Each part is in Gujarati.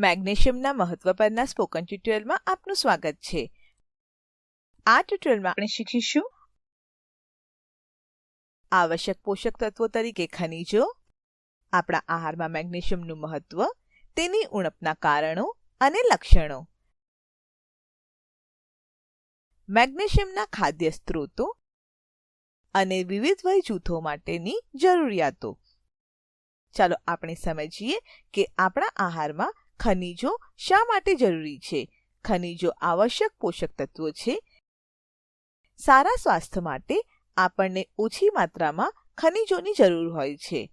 મેગ્નેશિયમના મહત્વ પરના સ્પોકન ટ્યુટોરિયલમાં આપનું સ્વાગત છે. આ ટ્યુટોરિયલમાં આપણે શીખીશું આવશ્યક પોષક તત્વો તરીકે ખનિજો, આપણા આહારમાં મેગ્નેશિયમનું મહત્વ, તેની ઉણપના કારણો અને લક્ષણો. મેગ્નેશિયમના ખાદ્ય સ્ત્રોતો અને વિવિધ વય જૂથો માટેની જરૂરિયાતો. ચાલો આપણે સમજીએ કે આપણા આહારમાં ખનિજો શા માટે જરૂરી છે? ખનિજો આવશ્યક પોષક તત્વો છે. સારા સ્વાસ્થ્ય માટે આપણને ઓછી માત્રામાં ખનિજોની જરૂર હોય છે.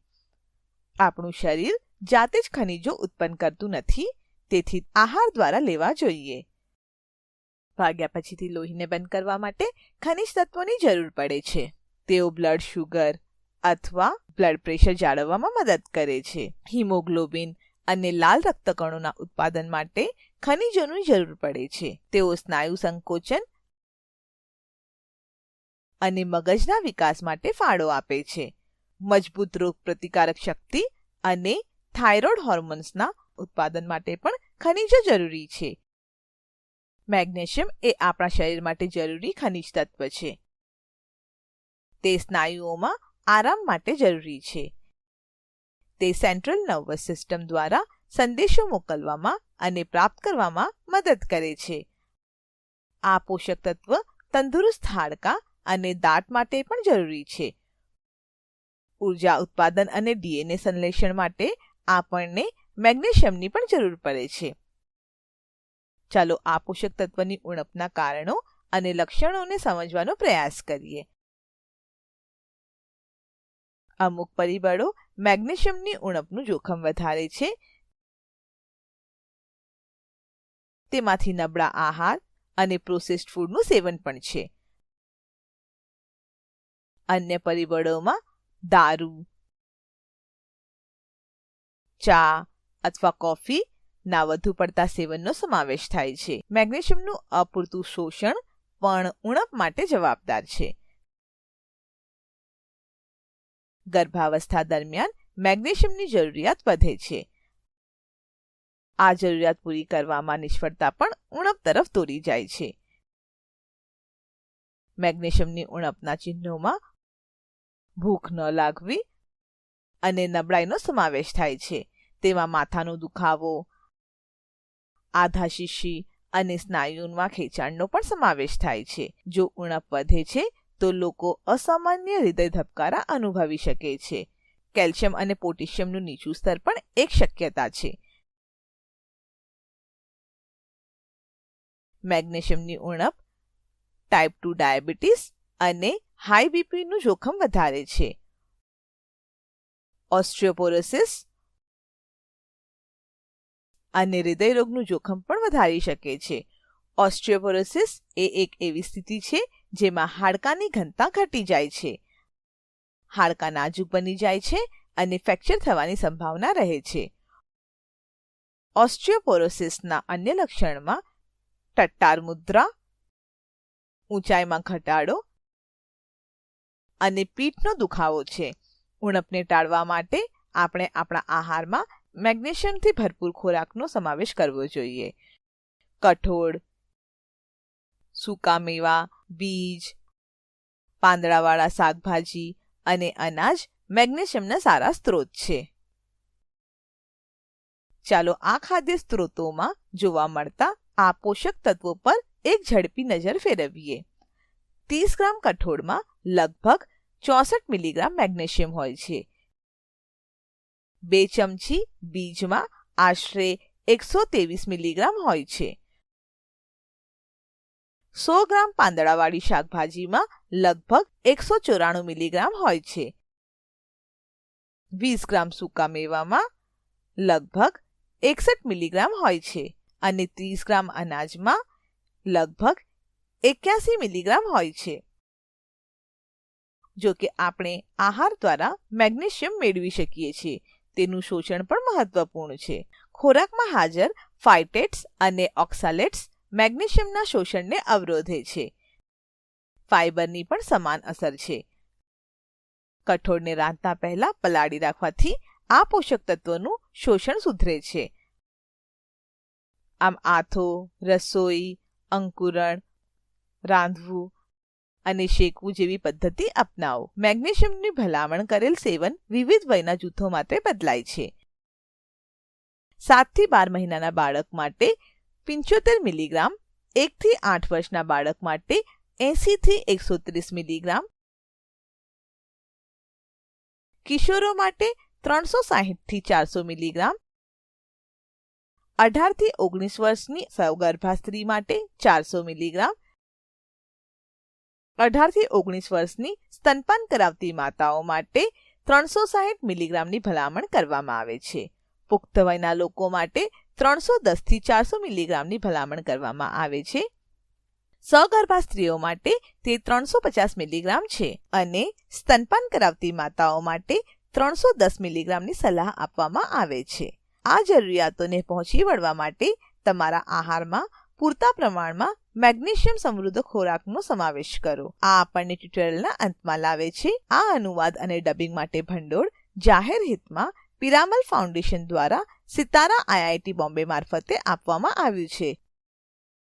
આપણું શરીર જાતે જ ખનિજો ઉત્પન્ન કરતું નથી, તેથી આહાર દ્વારા લેવા જોઈએ. ભાગ્યા પછીથી લોહીને બંધ કરવા માટે ખનિજ તત્વોની જરૂર પડે છે. તેઓ બ્લડ શુગર અથવા બ્લડ પ્રેશર જાળવવામાં મદદ કરે છે. હિમોગ્લોબિન અને લાલ રક્તકણોના ઉત્પાદન માટે ખનિજોની જરૂર પડે છે. તેઓ સ્નાયુ સંકોચન અને મગજના વિકાસ માટે ફાળો આપે છે. મજબૂત રોગ પ્રતિકારક શક્તિ અને થાઇરોઇડ હોર્મોન્સના ઉત્પાદન માટે પણ ખનિજો જરૂરી છે. મેગ્નેશિયમ એ આપણા શરીર માટે જરૂરી ખનિજ તત્વ છે. તે સ્નાયુઓમાં આરામ માટે જરૂરી છે. તે સેન્ટ્રલ નર્વસ સિસ્ટમ દ્વારા સંદેશો મોકલવામાં અને પ્રાપ્ત કરવામાં મદદ કરે છે. આ પોષક તત્વ તંદુરસ્ત હાડકાં અને દાંત માટે પણ જરૂરી છે. ઊર્જા ઉત્પાદન અને ડીએનએ સંશ્લેષણ માટે આપણને મેગ્નેશિયમની પણ જરૂર પડે છે. ચાલો આ પોષક તત્વની ઉણપના કારણો અને લક્ષણોને સમજવાનો પ્રયાસ કરીએ. અમુક પરિબળો મેગ્નેશિયમની ઉણપનું જોખમ વધારે છે. તેમાંથી નબળા આહાર અને પ્રોસેસ્ડ ફૂડનું સેવન પણ છે. અન્ય પરિબળોમાં દારૂ, ચા અથવા કોફી ના વધુ પડતા સેવનનો સમાવેશ થાય છે. મેગ્નેશિયમનું અપૂરતું શોષણ પણ ઉણપ માટે જવાબદાર છે. ગર્ભાવસ્થા દરમિયાન મેગ્નેશિયમની જરૂરિયાત વધે છે. આ જરૂરિયાત પૂરી કરવામાં નિષ્ફળતા પણ ઉણપ તરફ દોરી જાય છે. મેગ્નેશિયમની ઉણપના ચિહ્નોમાં ભૂખ ન લાગવી અને નબળાઈનો સમાવેશ થાય છે. તેમાં માથાનો દુખાવો આધા શીશી અને સ્નાયુમાં ખેંચાણનો પણ સમાવેશ થાય છે. જો ઉણપ વધે છે તો લોકો અસામાન્ય હૃદય ધબકારા અનુભવી શકે છે. કેલ્શિયમ અને પોટેશિયમનું નીચું સ્તર પણ એક શક્યતા છે. મેગ્નેશિયમની ઉણપ ટાઈપ ટુ ડાયાબિટીસ અને હાઈ બીપીનું જોખમ વધારે છે. ઓસ્ટ્રિયોપોરોસિસ અને હૃદયરોગનું જોખમ પણ વધારી શકે છે. ઓસ્ટ્રિયોપોરોસિસ એ એક એવી સ્થિતિ છે જેમાં હાડકાની ઘનતા ઘટી જાય છે. હાડકાં નાજુક બની જાય છે અને ફ્રેક્ચર થવાની સંભાવના રહે છે. ઓસ્ટ્રિયોપોરોસિસના અન્ય લક્ષણમાં ટટ્ટાર મુદ્રા, ઊંચાઈમાં ઘટાડો અને પીઠનો દુખાવો છે. ઉણપને ટાળવા માટે આપણે આપણા આહારમાં મેગ્નેશિયમથી ભરપૂર ખોરાકનો સમાવેશ કરવો જોઈએ. કઠોળ સૂકા મેવા, બીજ, પાંદડાવાળા શાકભાજી અને અનાજ મેગ્નેશિયમના સારા સ્ત્રોત છે. ચાલો આ ખાદ્ય સ્ત્રોતોમાં જોવા મળતા આ પોષક તત્વો પર એક ઝડપી નજર ફેરવીએ. 30 ગ્રામ કઠોળમાં લગભગ 64 મિલીગ્રામ મેગ્નેશિયમ હોય છે. બે ચમચી બીજમાં આશરે 123 મિલીગ્રામ હોય છે. 100 ગ્રામ પાંદડાવાળી શાકભાજીમાં લગભગ 194 મિલીગ્રામ હોય છે. વીસ ગ્રામ સૂકા મેવામાં લગભગ 61 મિલીગ્રામ હોય છે અને 30 ગ્રામ અનાજમાં લગભગ 81 મિલીગ્રામ હોય છે. જો કે આપણે આહાર દ્વારા મેગ્નેશિયમ મેળવી શકીએ છીએ, તેનું શોષણ પણ મહત્વપૂર્ણ છે. ખોરાકમાં હાજર ફાઇટેટ્સ અને ઓક્સાલેટ્સ મેગ્નેશિયમના શોષણને અવરોધે છે. ફાઇબરની પણ સમાન અસર છે. કઠોળને રાંધતા પહેલા પલાળી રાખવાથી આ પોષક તત્વોનું શોષણ સુધરે છે. આમ આથો, રસોઈ, અંકુરણ, રાંધવું અને શેકવું જેવી પદ્ધતિ અપનાવો. મેગ્નેશિયમની ભલામણ કરેલ સેવન વિવિધ વયના જૂથો માટે બદલાય છે. સાતથી બાર મહિનાના બાળક માટે પંચોતેર મિલીગ્રામ એકથી આઠ વર્ષના બાળક માટે એસી થી એકસો ત્રીસ મિલીગ્રામ કિશોરો માટે ત્રણસો સાહીઠથી ચારસો મિલીગ્રામ અઢારથી ઓગણીસ વર્ષની સૌગર્ભા સ્ત્રી માટે ચારસો મિલીગ્રામ અઢારથી ઓગણીસ વર્ષની સ્તનપાન કરાવતી માતાઓ માટે ત્રણસો સાહીઠ મિલીગ્રામની ભલામણ કરવામાં આવે છે. પુખ્ત વયના લોકો માટે ત્રણસો દસથી ચારસો મિલીગ્રામની ભલામણ કરવામાં આવે છે. સગર્ભા સ્ત્રીઓ માટે તે ત્રણસો પચાસ મિલીગ્રામ છે અને સ્તનપાન કરાવતી માતાઓ માટે ત્રણસો દસ મિલીગ્રામની સલાહ આપવામાં આવે છે. આ જરૂરિયાતોને પહોંચી વળવા માટે તમારા આહારમાં પૂરતા પ્રમાણમાં મેગ્નેશિયમ સમૃદ્ધ ખોરાકનો સમાવેશ કરો. આ આપણને ટ્યુટોરિયલના અંતમાં લાવે છે. આ અનુવાદ અને ડબિંગ માટે ભંડોળ જાહેર હિતમાં પિરામલ ફાઉન્ડેશન દ્વારા સિતારા આઈઆઈટી બોમ્બે મારફતે આપવામાં આવ્યું છે.